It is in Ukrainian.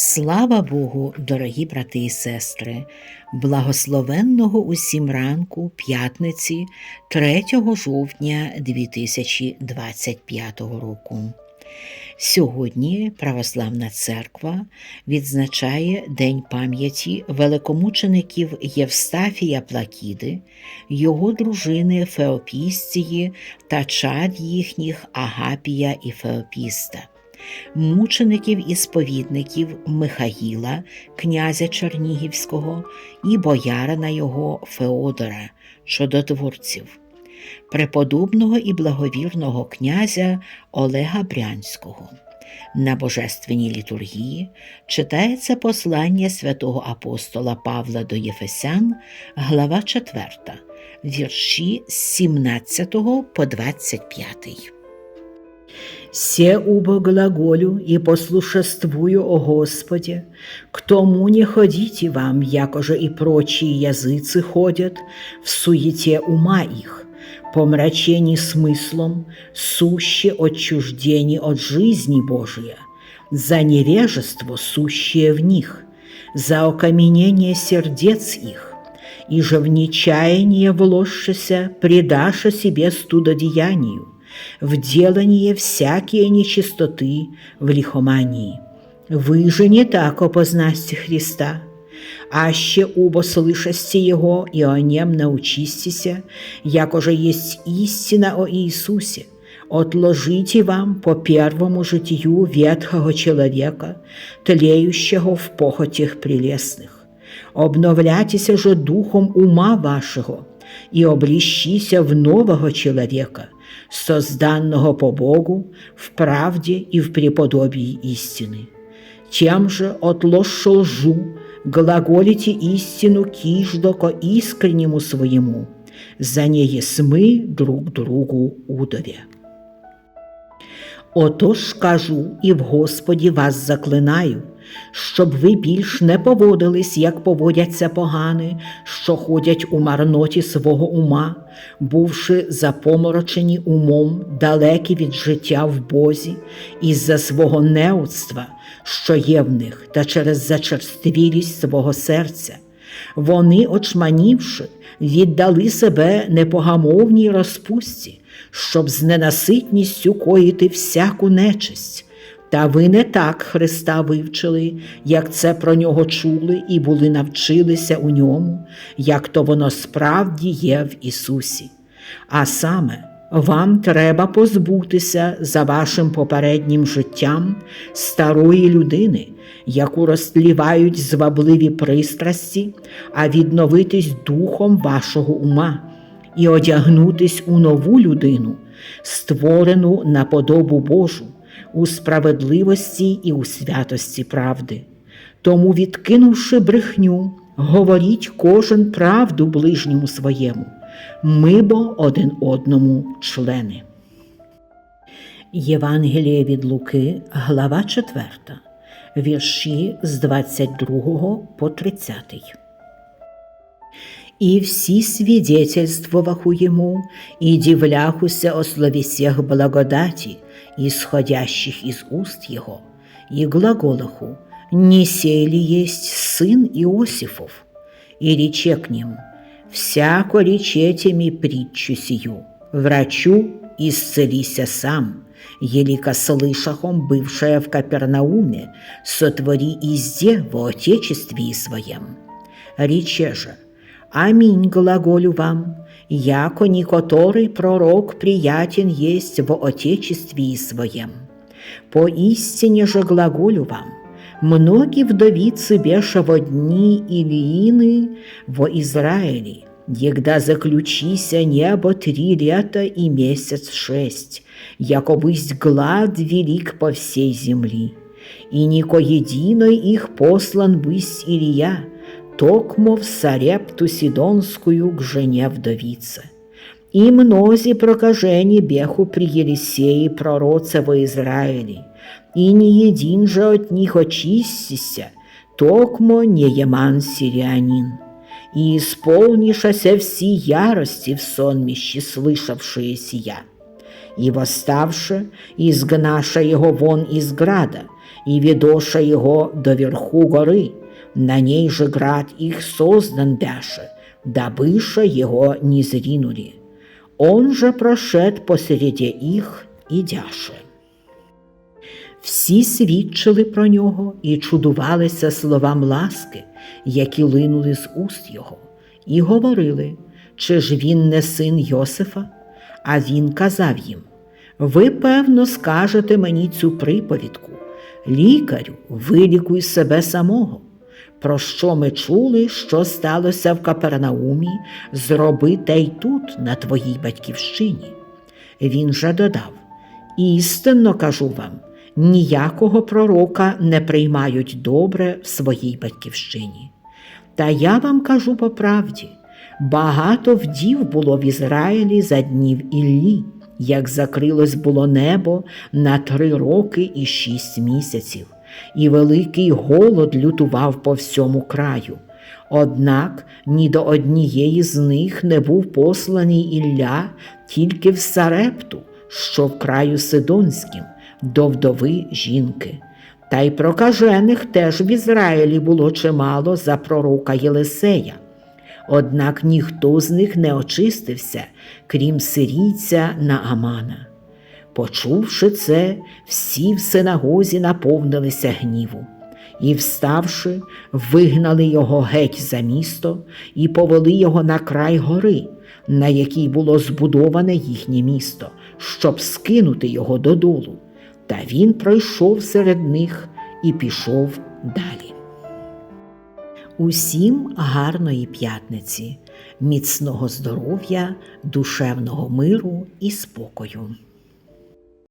Слава Богу, дорогі брати і сестри, благословенного усім ранку п'ятниці 3 жовтня 2025 року. Сьогодні Православна Церква відзначає День пам'яті великомучеників Євстафія Плакіди, його дружини Феопістії та чад їхніх Агапія і Феопіста мучеників і сповідників Михаїла, князя Чернігівського, і боярина його Феодора, чудотворців, преподобного і благовірного князя Олега Брянського. На божественній літургії читається послання святого апостола Павла до Єфесян, глава 4, вірші з 17 по 25. Се убо глаголю и послушествую о Господе, к тому не ходите вам, якоже и прочие языцы ходят в суете ума их, помрачении смыслом, суще отчуждение от жизни Божия, за невежество, сущее в них, за окаменение сердец их, и же в нечаяние вложшися предаша себе студодеянию, в делание всякие нечистоты в лихомании. Вы же не так опознасте Христа, аще убо слышасте Его и о нем научистеся, якоже есть истина о Иисусе, отложите вам по первому житию ветхого человека, тлеющего в похотях прелестных. Обновляйтеся же духом ума вашего и облещися в нового человека – созданного по Богу в правде и в преподобии истины. Тем же от ложь лжу глаголите истину киждо ко искреннему своему, за неї сми друг другу удові. Отож кажу і в Господі вас заклинаю, щоб ви більш не поводились, як поводяться погани, що ходять у марноті свого ума, бувши запоморочені умом, далекі від життя в Бозі, із-за свого неудства, що є в них, та через зачерствілість свого серця. Вони, очманівши, віддали себе непогамовній розпусті, щоб з ненаситністю коїти всяку нечисть. Та ви не так Христа вивчили, як це про нього чули і були навчилися у ньому, як то воно справді є в Ісусі. А саме, вам треба позбутися за вашим попереднім життям старої людини, яку розтлівають звабливі пристрасті, а відновитись духом вашого ума і одягнутись у нову людину, створену на подобу Божу у справедливості і у святості правди. Тому, відкинувши брехню, говоріть кожен правду ближньому своєму, ми бо один одному члени. Євангеліє від Луки, глава 4, вірші з 22 по 30. И все свидетельствоваху ему, и дивляхуся о слове всех благодати, исходящих из уст его, и глаголаху, не сей ли есть сын Иосифов? И рече к нему, всяко речете ми притчу сию, врачу исцелися сам, елика слышахом бывшая в Капернауме, сотвори изде во отечестве своем. Рече же, Аминь глаголю вам, яко никоторый пророк приятен есть во Отечестве своем. Поистине же глаголю вам, многие вдовицы бешего дни Илиины во Израиле, егда заключися небо три лета и месяц шесть, яко бысть глад велик по всей земли, и нико единой их послан бысть Илья, токмо в Сарепту Сидонскую к жене вдовице. И мнози прокажени беху при Елисеи пророце во Израиле, и ни един же от них очистися, токмо не Еман сирианин. И исполнишася все ярости в сонмище, слышавшие сия. И восставши, изгнаша его вон из града, и ведоша его до верху горы, на ней же град их создан бяше, дабыша его не зринули. Он же прошед посереди их і дяше. Всі свідчили про нього і чудувалися словам ласки, які линули з уст його, і говорили, чи ж він не син Йосифа? А він казав їм: Ви, певно, скажете мені цю приповідку. Лікарю, вилікуй себе самого. Про що ми чули, що сталося в Капернаумі, зроби те й тут, на твоїй батьківщині. Він же додав: Істинно кажу вам, ніякого пророка не приймають добре в своїй батьківщині. Та я вам кажу по правді, багато вдів було в Ізраїлі за днів Іллі, як закрилось було небо на три роки і шість місяців, і великий голод лютував по всьому краю. Однак ні до однієї з них не був посланий Ілля тільки в Сарепту, що в краю Сидонським, до вдови жінки. Та й прокажених теж в Ізраїлі було чимало за пророка Єлисея. Однак ніхто з них не очистився, крім сирійця Наамана. Почувши це, всі в синагозі наповнилися гніву. І, вставши, вигнали його геть за місто і повели його на край гори, на якій було збудоване їхнє місто, щоб скинути його додолу. Та він пройшов серед них і пішов далі. Усім гарної п'ятниці, міцного здоров'я, душевного миру і спокою.